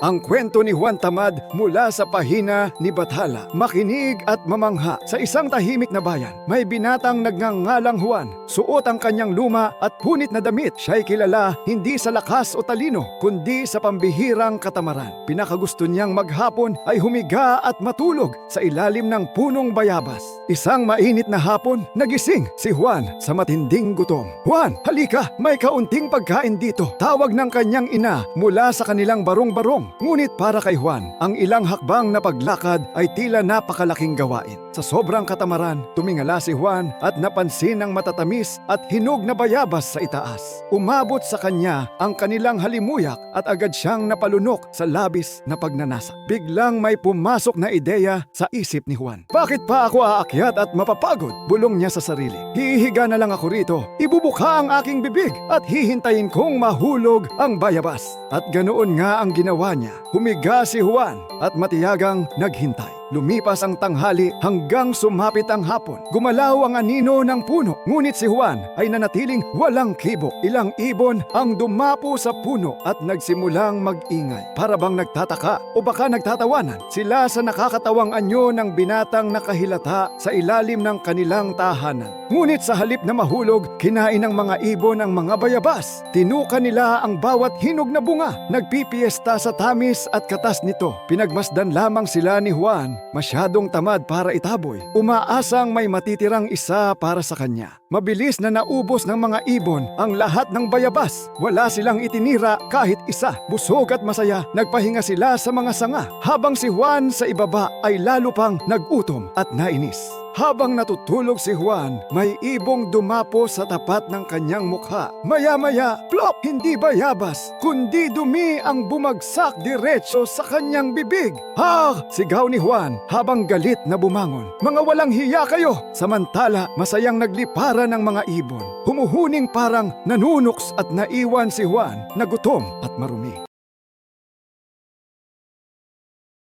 Ang kwento ni Juan Tamad mula sa pahina ni Bathala. Makinig at mamangha sa isang tahimik na bayan. May binatang nagngangalang Juan. Suot ang kanyang luma at punit na damit. Siya'y kilala hindi sa lakas o talino, kundi sa pambihirang katamaran. Pinakagusto niyang maghapon ay humiga at matulog sa ilalim ng punong bayabas. Isang mainit na hapon, nagising si Juan sa matinding gutom. Juan, halika, may kaunting pagkain dito. Tawag ng kanyang ina mula sa kanilang barong-barong. Ngunit para kay Juan, ang ilang hakbang na paglakad ay tila napakalaking gawain. Sa sobrang katamaran, tumingala si Juan at napansin ang matatamis at hinog na bayabas sa itaas. Umabot sa kanya ang kanilang halimuyak at agad siyang napalunok sa labis na pagnanasa. Biglang may pumasok na ideya sa isip ni Juan. Bakit pa ako aakyat at mapapagod? Bulong niya sa sarili. Hihiga na lang ako rito, ibubuka ang aking bibig at hihintayin kong mahulog ang bayabas. At ganoon nga ang ginawa niya. Humiga si Juan at matiyagang naghintay. Lumipas ang tanghali hanggang sumapit ang hapon. Gumalaw ang anino ng puno. Ngunit si Juan ay nanatiling walang kibo. Ilang ibon ang dumapo sa puno at nagsimulang mag-ingay. Para bang nagtataka o baka nagtatawanan. Sila sa nakakatawang anyo ng binatang nakahilata sa ilalim ng kanilang tahanan. Ngunit sa halip na mahulog, kinain ng mga ibon ang mga bayabas. Tinuka nila ang bawat hinog na bunga. Nagpipiesta sa tamis at katas nito. Pinagmasdan lamang sila ni Juan masyadong tamad para itaboy. Umaasang may matitirang isa para sa kanya. Mabilis na naubos ng mga ibon ang lahat ng bayabas. Wala silang itinira kahit isa. Busog at masaya, nagpahinga sila sa mga sanga. Habang si Juan sa ibaba ay lalo pang nagutom at nainis. Habang natutulog si Juan, may ibong dumapo sa tapat ng kanyang mukha. Maya-maya, plop! Hindi bayabas, kundi dumi ang bumagsak diretso sa kanyang bibig. Ha! Sigaw ni Juan habang galit na bumangon. Mga walang hiya kayo! Samantala, masayang nagliparan ng mga ibon. Humuhuning parang nanunuks at naiwan si Juan na gutom at marumi.